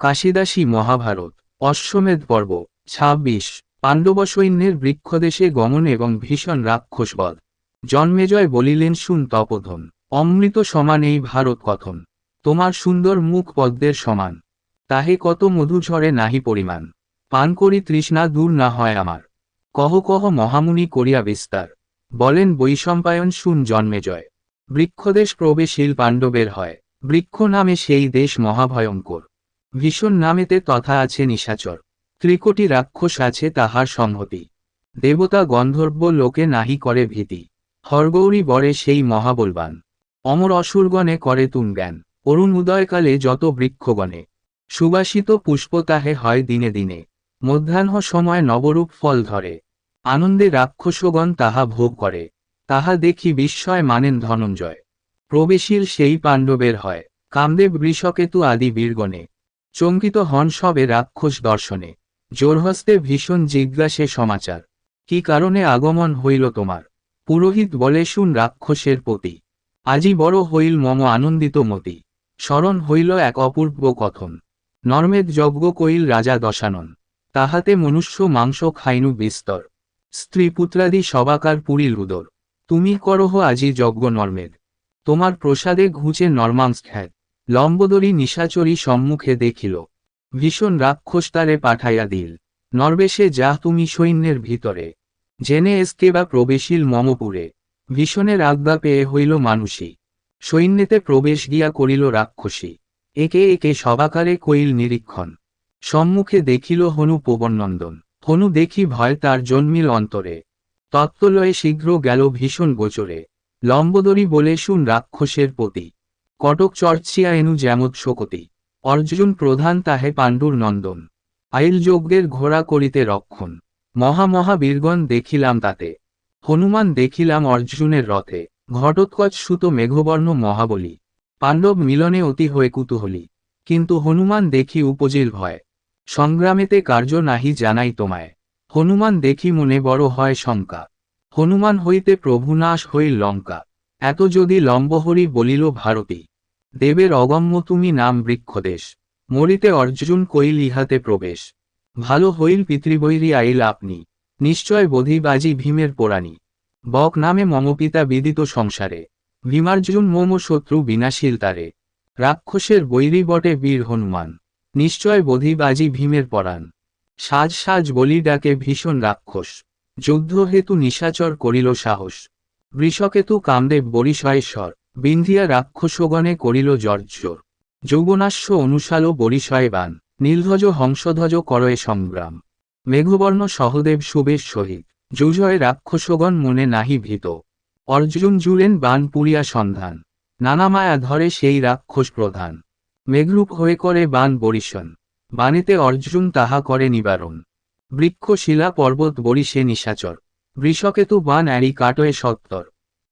কাশিদাসী মহাভারত, অশ্বমেধ পর্ব, ছাব্বিশ পাণ্ডব সৈন্যের বৃক্ষদেশে গমন এবং ভীষণ রাক্ষসবধ। জন্মেজয় বলিলেন শুন তপোধন, অমৃত সমান এই ভারত কথন, তোমার সুন্দর মুখ পদ্মের সমান। তাহে কত মধু ঝরে নাহি পরিমাণ, পান করি তৃষ্ণা দূর না হয় আমার। কহ কহ মহামুনি করিয়া বিস্তার, বলেন বৈশম্পায়ন শুন জন্মেজয় বৃক্ষদেশ প্রবেশীল পাণ্ডবের হয়, বৃক্ষ নামে সেই দেশ মহাভয়ঙ্কর। ভীষণ নামেতে তথা আছে নিশাচর। ত্রিকোটি রাক্ষস আছে তাহার সংহতি। দেবতা গন্ধর্ব লোকে নাহি করে ভীতি। হরগৌরী বরে সেই মহাবলবান। অমর অসুরগণে করে তুন জ্ঞান অরুণ উদয়কালে যত বৃক্ষগণে। সুবাসিত পুষ্প তাহে হয় দিনে দিনে। মধ্যাহ্ন সময় নবরূপ ফল ধরে। আনন্দে রাক্ষসগণ তাহা ভোগ করে। তাহা দেখি বিস্ময় মানেন ধনঞ্জয়। প্রবেশীর সেই পাণ্ডবের হয়। কামদেব বৃষকেতু আদি বীরগণে। চঙ্কিত হন সবে রাক্ষস দর্শনে। জোরহস্তে ভীষণ জিজ্ঞাসে সমাচার, কি কারণে আগমন হইল তোমার? পুরোহিত বলে শুন রাক্ষসের প্রতি। আজি বড় হইল মম আনন্দিত মতি। স্মরণ হইল এক অপূর্ব কথন। নর্মেদ যজ্ঞ কইল রাজা দশানন, তাহাতে মনুষ্য মাংস খাইনু বিস্তর। স্ত্রী পুত্রাদি সবাকার পুরীল উদর তুমি করহ আজি যজ্ঞ নর্মেদ। তোমার প্রসাদে ঘুচে নর্মাংস খ্যাত। লম্বদরী নিশাচরী সম্মুখে দেখিল, ভীষণ রাক্ষস তারে পাঠাইয়া দিল, নরবেশে যা তুমি সৈন্যের ভিতরে, জেনে এসকে বা প্রবেশীল মমপুরে, ভীষণের আজ্ঞা পেয়ে হইল মানুষই সৈন্যেতে প্রবেশ গিয়া করিল রাক্ষসী, একে একে সবাকারে কইল নিরীক্ষণ, সম্মুখে দেখিল হনু পবনন্দন হনু দেখি ভয় তার জন্মিল অন্তরে, তত্ত্বলয়ে শীঘ্র গেল ভীষণ গোচরে লম্বদরী বলে শুন রাক্ষসের প্রতি কটক চর্চিয়া এনু যেমত শোকতি। অর্জুন প্রধান তাহে পাণ্ডুর নন্দন। আইল যজ্ঞের ঘোড়া করিতে রক্ষণ। মহা মহা বীরগণ দেখিলাম তাতে। হনুমান দেখিলাম অর্জুনের রথে। ঘটোৎকচ সুত মেঘবর্ণ মহাবলী। পাণ্ডব মিলনে অতি হয়ে কুতূহলী। কিন্তু হনুমান দেখি উপজিল ভয়। সংগ্রামেতে কার্য নাহি জানাই তোমায়। হনুমান দেখি মনে বড় হয় শঙ্কা। হনুমান হইতে প্রভুনাশ হইল লঙ্কা। এত যদি লম্বহরি বলিল ভারতী। দেবের অগম্য তুমি নাম বৃক্ষদেশ। মরিতে অর্জুন কইল ইহাতে প্রবেশ। ভালো হইল পিতৃবৈরী আইল আপনি। নিশ্চয় বোধিবাজি ভীমের পোড়ানি। বক নামে মম পিতা বিদিত সংসারে। ভীমার্জুন মম শত্রু বিনাশীল তারে। রাক্ষসের বৈরী বটে বীর হনুমান। নিশ্চয় বোধিবাজি ভীমের পরাণ। সাজ সাজ বলি ডাকে ভীষণ রাক্ষস। যুদ্ধ হেতু নিশাচর করিল সাহস। বৃষকেতু কামদেব বরিশয়েশ্বর বিন্ধিয়া রাক্ষসগণে করিল জর্জর। যৌবনাশ্য অনুশাল বরিশয় বান নীলধ্বজ হংসধ্বজ করয়ে সংগ্রাম মেঘবর্ণ সহদেব সুবেশ সহিত, যুজয় রাক্ষসগণ মনে নাহি ভীত। অর্জুন জুড়েন বান পুরিয়া সন্ধান, নানা মায়া ধরে সেই রাক্ষস প্রধান। মেঘরূপ হয়ে করে বান বরিশন বানেতে অর্জুন তাহা করে নিবারণ। বৃক্ষ শিলা পর্বত বরিশে নিশাচর, বৃষকেতু বান অ্যারি কাটয়ে সত্তর।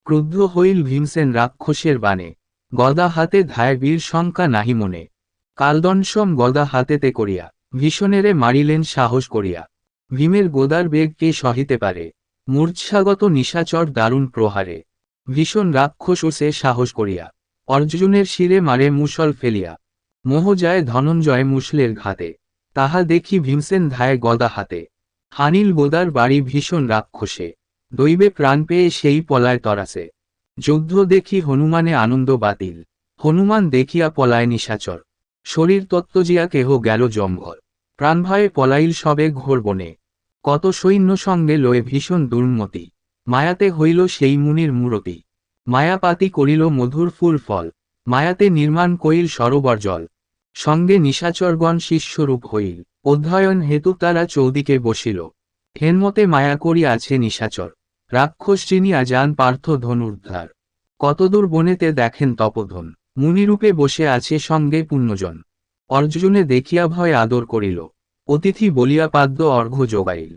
ক্রুদ্ধ হইল ভীমসেন রাক্ষসের বানে গদা হাতে ধায় বীর শঙ্কা নাহি মনে। কালদংশম গদা হাতেতে করিয়া, ভীষণেরে মারিলেন সাহস করিয়া। ভীমের গোদার বেগ কে সহিতে পারে? মূর্ছাগত নিশাচর দারুণ প্রহারে। ভীষণ রাক্ষস ও সে সাহস করিয়া, অর্জুনের শিরে মারে মুসল ফেলিয়া। মোহ যায় ধনঞ্জয় মুসলের ঘাতে, তাহা দেখি ভীমসেন ধায় গদা হাতে। হানিল গোদার বাড়ি ভীষণ রাক্ষসে। দৈবে প্রাণ পেয়ে সেই পলায় তরাসে যুদ্ধ দেখি হনুমানে আনন্দ বাতিল। হনুমান দেখিয়া পলায় নিশাচর। শরীর তত্ত্বজিয়া কেহ গেল জম্ভর প্রাণভয়ে পলাইল সবে ঘোর বনে। কত সৈন্য সঙ্গে লয়ে ভীষণ দুর্মতি। মায়াতে হইল সেই মুনির মূরতি। মায়াপাতি করিল মধুর ফুল ফল। মায়াতে নির্মাণ কইল সরোবর জল। সঙ্গে নিশাচরগণ শিষ্যরূপ হইল। অধ্যয়ন হেতু তারা চৌদিকে বসিল। হেনমতে মায়া করি আছে নিশাচর। রাক্ষস চিনিয়া যান পার্থ ধনুর্ধার। কতদূর বনেতে দেখেন তপধন। মুনিরূপে বসে আছে সঙ্গে পুণ্যজন। অর্জুনে দেখিয়া ভয় আদর করিল। অতিথি বলিয়া পাদ্য অর্ঘ্য যোগাইল।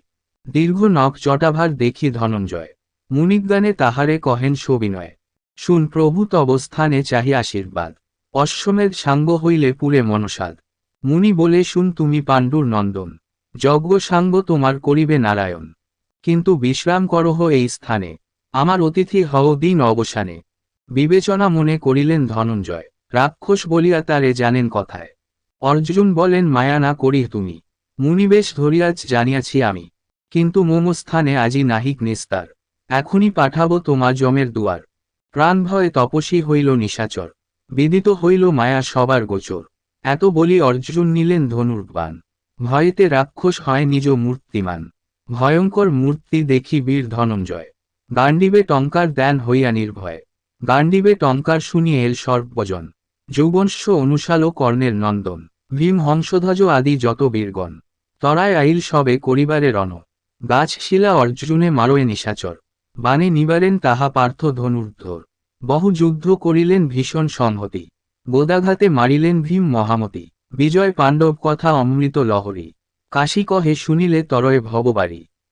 দীর্ঘ নখ জটাভার দেখি ধনঞ্জয়। মুনিজ্ঞানে তাহারে কহেন সবিনয় শুন প্রভূত অবস্থানে চাহি আশীর্বাদ। অশ্বমেধ সাঙ্গ হইলে পুরে মনসাদ। মুনি বলে, শুন তুমি পাণ্ডুর নন্দন। যজ্ঞ সাঙ্গ তোমার করিবে নারায়ণ। কিন্তু বিশ্রাম করহ এই স্থানে। আমার অতিথি হও দিন অবসানে। বিবেচনা মনে করিলেন ধনঞ্জয়। রাক্ষস বলিয়া তারে জানেন কথায়। অর্জুন বলেন, মায়া না করি তুমি। মুনিবেশ ধরিয়াজ জানিয়াছি আমি। কিন্তু মম স্থানে আজি নাহিক নিস্তার। এখনই পাঠাবো তোমা জমের দুয়ার। প্রাণ ভয়ে তপস্বী হইল নিশাচর। বিদিত হইল মায়া সবার গোচর। এত বলি অর্জুন নিলেন ধনুর্বাণ। ভয়েতে রাক্ষস হয় নিজ মূর্তিমান। ভয়ঙ্কর মূর্তি দেখি বীর ধনঞ্জয়। গান্ডিবে টঙ্কার দেন হইয়া নির্ভয়। গান্ডিবে টঙ্কার শুনি এল সর্বজন। যৌবংশ অনুশাল কর্ণের নন্দন। ভীম হংসধ্বজ আদি যত বীরগণ। তরায় আইল সবে করিবারে রণ। গাছ শিলা অর্জুনে মারোয় নিশাচর। বানে নিবারেন তাহা পার্থ ধনুর্ধর। বহু যুদ্ধ করিলেন ভীষণ সংহতি। গোদাঘাতে মারিলেন ভীম মহামতি। বিজয় পাণ্ডব কথা অমৃত লহরী। কাশী কহে শুনিলে তরয়ে ভববাড়ি।